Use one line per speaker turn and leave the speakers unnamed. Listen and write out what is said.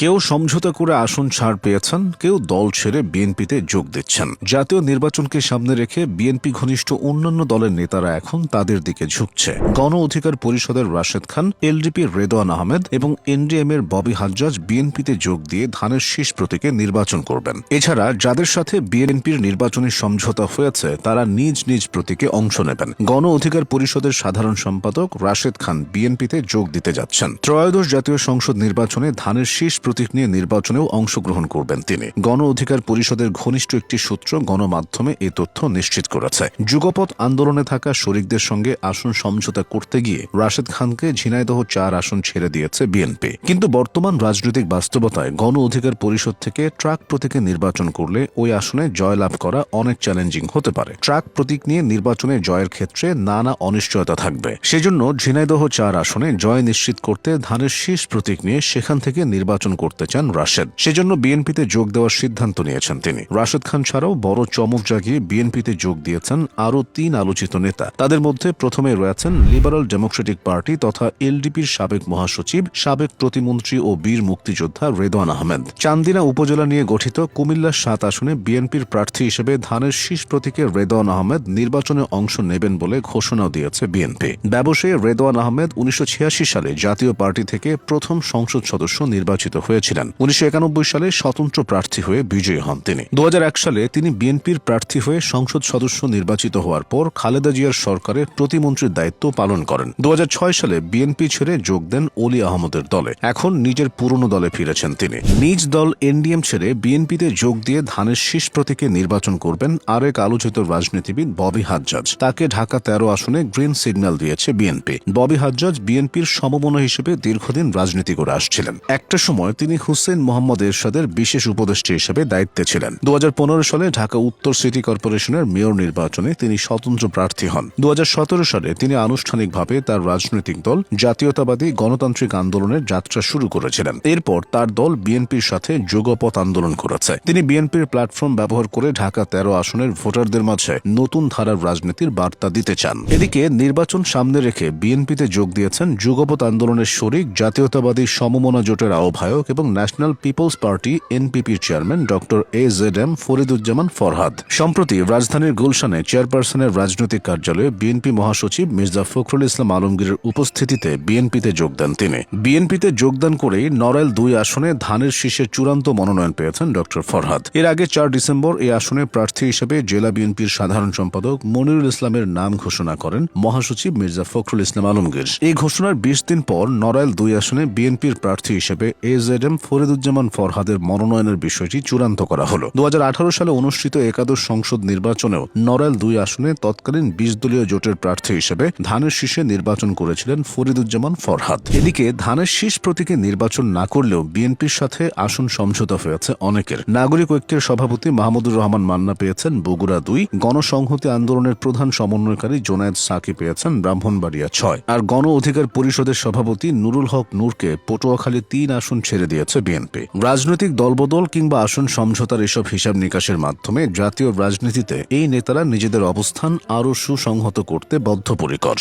কেউ সমঝোতা করে আসন ছাড় পেয়েছেন, কেউ দল ছেড়ে বিএনপিতে যোগ দিচ্ছেন। জাতীয় নির্বাচনকে সামনে রেখে বিএনপি ঘনিষ্ঠ অন্যান্য দলের নেতারা এখন তাদের দিকে ঝুঁকছে। গণ অধিকার পরিষদের রাশেদ খান, এলডিপি রেদওয়ান আহমেদ এবং এনডিএম এর ববি হাজ্জাজ বিএনপিতে যোগ দিয়ে ধানের শেষ প্রতীকে নির্বাচন করবেন। এছাড়া যাদের সাথে বিএনপির নির্বাচনী সমঝোতা হয়েছে, তারা নিজ নিজ প্রতীকে অংশ নেবেন। গণ অধিকার পরিষদের সাধারণ সম্পাদক রাশেদ খান বিএনপিতে যোগ দিতে যাচ্ছেন। ত্রয়োদশ জাতীয় সংসদ নির্বাচনে ধানের শীষ প্রতীক নিয়ে নির্বাচনেও অংশগ্রহণ করবেন তিনি। গণ অধিকার পরিষদের ঘনিষ্ঠ একটি সূত্র গণমাধ্যমে এ তথ্য নিশ্চিত করেছে। যুগপৎ আন্দোলনে থাকা শরিকদের সঙ্গে আসন সমঝোতা করতে গিয়ে রাশেদ খানকে ঝিনাইদহ চার আসন ছেড়ে দিয়েছে বিএনপি। কিন্তু বর্তমান রাজনৈতিক বাস্তবতায় গণ অধিকার পরিষদ থেকে ট্রাক প্রতীকে নির্বাচন করলে ওই আসনে জয়লাভ করা অনেক চ্যালেঞ্জিং হতে পারে। ট্রাক প্রতীক নিয়ে নির্বাচনে জয়ের ক্ষেত্রে নানা অনিশ্চয়তা থাকবে। সেজন্য ঝিনাইদহ চার আসনে জয় নিশ্চিত করতে ধানের শীষ প্রতীক নিয়ে সেখান থেকে নির্বাচন করতে চান রাশেদ। সেজন্য বিএনপিতে যোগ দেওয়ার সিদ্ধান্ত নিয়েছেন তিনি। রাশেদ খান ছাড়াও বড় চমক জাগিয়ে বিএনপিতে যোগ দিয়েছেন আরও তিন আলোচিত নেতা। তাদের মধ্যে প্রথমে রয়েছেন লিবারাল ডেমোক্রেটিক পার্টি তথা এলডিপির সাবেক মহাসচিব, সাবেক প্রতিমন্ত্রী ও বীর মুক্তিযোদ্ধা রেদওয়ান আহমেদ। চান্দিনা উপজেলা নিয়ে গঠিত কুমিল্লার সাত আসনে বিএনপির প্রার্থী হিসেবে ধানের শীষ প্রতীকে রেদওয়ান আহমেদ নির্বাচনে অংশ নেবেন বলে ঘোষণাও দিয়েছে বিএনপি। ব্যবসায়ী রেদওয়ান আহমেদ উনিশশো ছিয়াশি সালে জাতীয় পার্টি থেকে প্রথম সংসদ সদস্য নির্বাচিত হয়েছিলেন। উনিশশো একানব্বই সালে স্বতন্ত্র প্রার্থী হয়ে বিজয়ী হন তিনি। দু হাজার এক সালে তিনি বিএনপির প্রার্থী হয়ে সংসদ সদস্য নির্বাচিত হওয়ার পর খালেদা জিয়ার সরকারে প্রতিমন্ত্রীর দায়িত্ব পালন করেন। দু হাজার ছয় সালে বিএনপি ছেড়ে যোগ দেন অলি আহমদের দলে। এখন নিজের পুরনো দলে ফিরেছেন তিনি। নিজ দল এনডিএম ছেড়ে বিএনপিতে যোগ দিয়ে ধানের শীষ প্রতীকে নির্বাচন করবেন আরেক আলোচিত রাজনীতিবিদ ববি হাজ্জাজ। তাকে ঢাকা তেরো আসনে গ্রিন সিগন্যাল দিয়েছে বিএনপি। ববি হাজ্জাজ বিএনপির সমমনা হিসেবে দীর্ঘদিন রাজনীতি করে আসছিলেন। একটা সময় তিনি হুসেন মোহাম্মদ এরশাদের বিশেষ উপদেষ্টা হিসেবে দায়িত্বে ছিলেন। দু হাজার পনেরো সালে ঢাকা উত্তর সিটি কর্পোরেশনের মেয়র নির্বাচনে তিনি স্বতন্ত্র প্রার্থী হন। দু হাজার সতেরো সালে তিনি আনুষ্ঠানিকভাবে তার রাজনৈতিক দল জাতীয়তাবাদী গণতান্ত্রিক আন্দোলনের যাত্রা শুরু করেছিলেন। এরপর তার দল বিএনপির সাথে যুগপথ আন্দোলন করেছে। তিনি বিএনপির প্ল্যাটফর্ম ব্যবহার করে ঢাকা তেরো আসনের ভোটারদের মাঝে নতুন ধারার রাজনীতির বার্তা দিতে চান। এদিকে নির্বাচন সামনে রেখে বিএনপিতে যোগ দিয়েছেন যুগপথ আন্দোলনের শরিক জাতীয়তাবাদী সমমনা জোটের আহ্বায়ক এবং national people's party এনপিপির chairman doctor A Z M Fariduzzaman Farhad. সম্প্রতি রাজধানীর গুলশানে চেয়ারপারসনের রাজনৈতিক কার্যালয়ে বিএনপি মহাসচিব মির্জা ফখরুল ইসলাম আলমগীরের উপস্থিতিতে বিএনপিতে যোগ দেন তিনি। বিএনপিতে যোগদান করেই নড়াইল দুই আসনে ধানের শীষের চূড়ান্ত মনোনয়ন পেয়েছেন ডক্টর ফরহাদ। এর আগে চার ডিসেম্বর এই আসনে প্রার্থী হিসেবে জেলা বিএনপির সাধারণ সম্পাদক মনিরুল ইসলামের নাম ঘোষণা করেন মহাসচিব মির্জা ফখরুল ইসলাম আলমগীর। এই ঘোষণার বিশ দিন পর নড়াইল দুই আসনে বিএনপির প্রার্থী হিসেবে এ এম ফরিদুজ্জামান ফরহাদের মনোনয়নের বিষয়টি চূড়ান্ত করা হলো। দু হাজার আঠারো সালে অনুষ্ঠিত একাদশ সংসদ নির্বাচনেও নড়াইল দুই আসনে তৎকালীন বিশ দলীয় জোটের প্রার্থী হিসেবে ধানের শীষে নির্বাচন করেছিলেন ফরিদুজ্জামান ফরহাদ। এদিকে ধানের শীষ প্রতীকে নির্বাচন না করলেও বিএনপির সাথে আসন সমঝোতা হয়েছে অনেকের। নাগরিক ঐক্যের সভাপতি মাহমুদুর রহমান মান্না পেয়েছেন বগুড়া দুই। গণসংহতি আন্দোলনের প্রধান সমন্বয়কারী জোনায়েদ সাকি পেয়েছেন ব্রাহ্মণবাড়িয়া ছয়। আর গণ অধিকার পরিষদের সভাপতি নুরুল হক নূরকে পটুয়াখালী তিন আসন ছেড়ে দিয়েছে বিএনপি। রাজনৈতিক দলবদল কিংবা আসন সমঝোতার এসব হিসাব নিকাশের মাধ্যমে জাতীয় রাজনীতিতে এই নেতারা নিজেদের অবস্থান আরও সুসংহত করতে বদ্ধপরিকর।